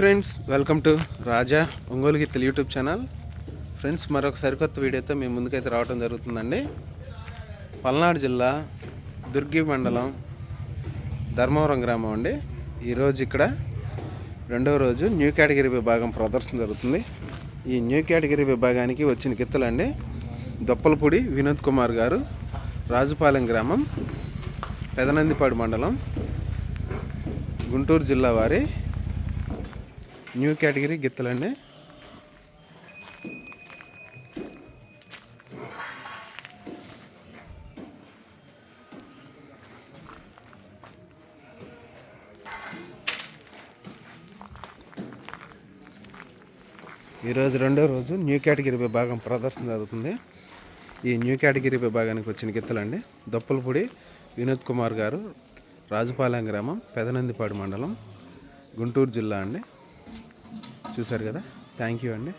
Friends welcome to Raja Ongole గిత్తలు YouTube channel. Friends మరొక సరికొత్త వీడియోతో మేము ముందుకైతే రావడం జరుగుతుందండి. పల్నాడు జిల్లా దుర్గి మండలం ధర్మవరం గ్రామం అండి. ఈరోజు ఇక్కడ రెండవ రోజు న్యూ కేటగిరీ విభాగం ప్రదర్శన జరుగుతుంది. ఈ న్యూ కేటగిరీ విభాగానికి వచ్చిన గిత్తలండి దొప్పలపూడి వినోద్ కుమార్ గారు రాజుపాలెం గ్రామం పెదనందిపాడు మండలం గుంటూరు జిల్లా వారి న్యూ కేటగిరీ గిత్తలండి. ఈరోజు రెండో రోజు న్యూ కేటగిరీ విభాగం ప్రదర్శన జరుగుతుంది. ఈ న్యూ కేటగిరీ విభాగానికి వచ్చిన గిత్తలండి. దొప్పలపూడి వినోద్ కుమార్ గారు రాజుపాలెం గ్రామం పెదనందిపాడు మండలం గుంటూరు జిల్లా అండి. చూశారు కదా. థ్యాంక్ యూ అండి.